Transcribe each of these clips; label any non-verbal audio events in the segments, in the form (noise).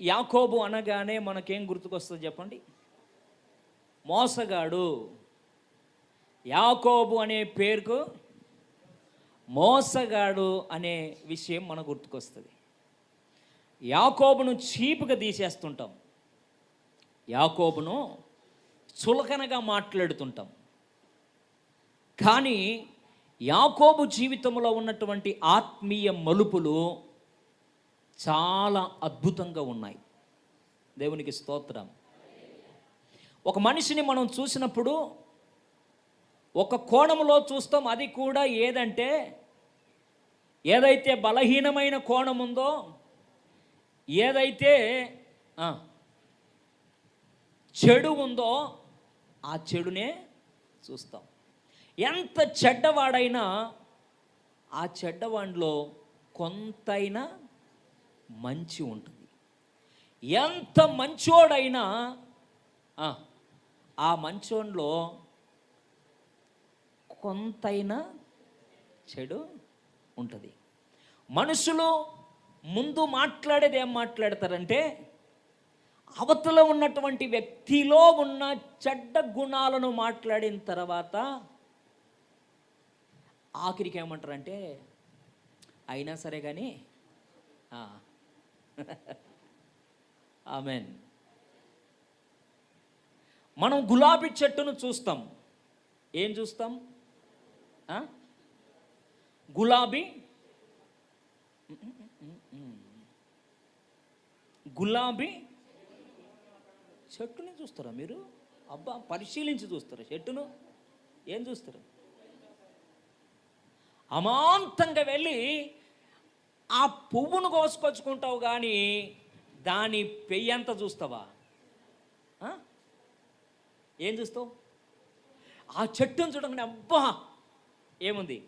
యాకోబు అనగానే మనకేం గుర్తుకొస్తుంది చెప్పండి? మోసగాడు. యాకోబు అనే పేరుకు మోసగాడు అనే విషయం మనకు గుర్తుకొస్తుంది. యాకోబును చీపుగా తీసేస్తుంటాం. యాకోబును చులకనగా మాట్లాడుతుంటాం. కానీ యాకోబు జీవితంలో ఉన్నటువంటి ఆత్మీయ మలుపులు చాలా అద్భుతంగా ఉన్నాయి. దేవునికి స్తోత్రం. ఒక మనిషిని మనం చూసినప్పుడు ఒక కోణంలో చూస్తాం అది కూడా ఏదంటే ఏదైతే బలహీనమైన కోణం ఉందో ఏదైతే చెడు ఉందో ఆ చెడునే చూస్తాం. ఎంత చెడ్డవాడైనా ఆ చెడ్డవాడిలో కొంతైనా మంచి ఉంటుంది. ఎంత మంచోడైనా ఆ, ఆ మంచోడిలో కొంతైనా చెడు ఉంటుంది. మనుషులు ముందు మాట్లాడేది ఏం మాట్లాడతారంటే అవతల ఉన్నటువంటి వ్యక్తిలో ఉన్న చెడ్డ గుణాలను మాట్లాడిన తర్వాత ఆఖరికి ఏమంటారంటే అయినా సరే కానీ (laughs) ఆమెన్ మనం గులాబీ చెట్టును చూస్తాం. ఏం చూస్తాం? ఆ? గులాబీ? గులాబీ? చెట్టుని చూస్తారా మీరు? అబ్బా పరిశీలించి చూస్తారా చెట్టును? ఏం చూస్తారు? అమాంతంగా వెళ్ళి ఆ పువ్వును కోసుకొచ్చుకుంటావు కానీ దాని పెయ్యంత చూస్తావా? ఏం చూస్తావు? ఆ చెట్టును చూడగానే అబ్బా! ఏముంది?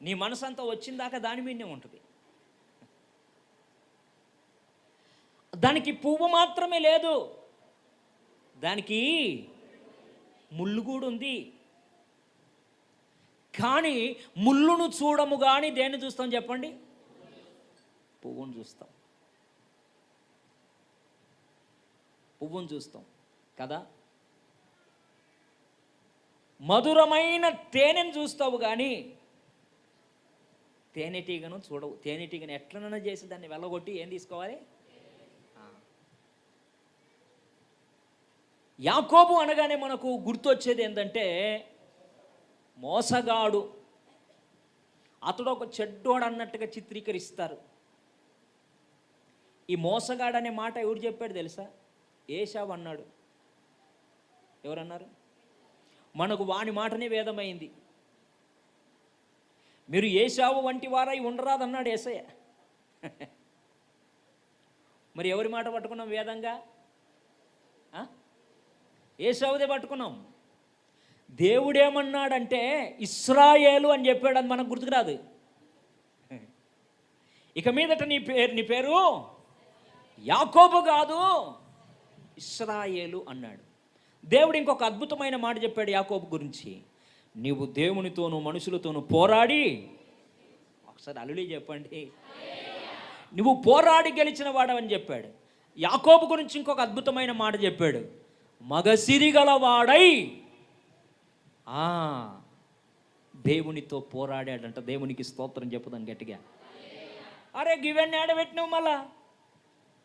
నీ మనసు అంతా వచ్చిందాకా దాని మీదనే ఉంటుంది. దానికి పువ్వు మాత్రమే లేదు. దానికి ముళ్ళు కూడా ఉంది. కానీ ముళ్ళును చూడము కానీ దేన్ని చూస్తాం చెప్పండి? పువ్వును చూస్తాం. పువ్వును చూస్తాం. కదా? మధురమైన తేనెను చూస్తావు కానీ తేనెటీగను చూడవు. తేనెటీగను ఎట్లనైనా చేసి దాన్ని వెళ్ళగొట్టి ఏం తీసుకోవాలి? యాకోబు అనగానే మనకు గుర్తొచ్చేది ఏంటంటే మోసగాడు. అతడు ఒక చెడ్డోడు అన్నట్టుగా చిత్రీకరిస్తారు. ఈ మోసగాడు అనే మాట ఎవరు చెప్పాడు తెలుసా? ఏషావు అన్నాడు. ఎవరన్నారు? మనకు వాని మాటనే వేదమైంది. మీరు ఏషావు వంటి వారై ఉండరాదన్నాడు ఏసయ్య. మరి ఎవరి మాట పట్టుకున్నాం వేదంగా? ఏషావుదే పట్టుకున్నాం. దేవుడేమన్నాడంటే ఇస్రాయేలు అని చెప్పాడు అది మనకు గుర్తుకురాదు. ఇక మీదట నీ పేరు నీ పేరు యాకోబు కాదు ఇస్రాయేలు అన్నాడు. దేవుడు ఇంకొక అద్భుతమైన మాట చెప్పాడు యాకోబు గురించి. నీవు దేవునితోనూ మనుషులతోనూ పోరాడి ఒకసారి అల్లుడి చెప్పండి. నువ్వు పోరాడి గెలిచిన వాడవని చెప్పాడు. యాకోబు గురించి ఇంకొక అద్భుతమైన మాట చెప్పాడు. మగసిరి గలవాడై దేవునితో పోరాడాడంట. దేవునికి స్తోత్రం చెప్పుదాం గట్టిగా. అరే గివన్నీ ఆడబెట్టినావు మళ్ళా?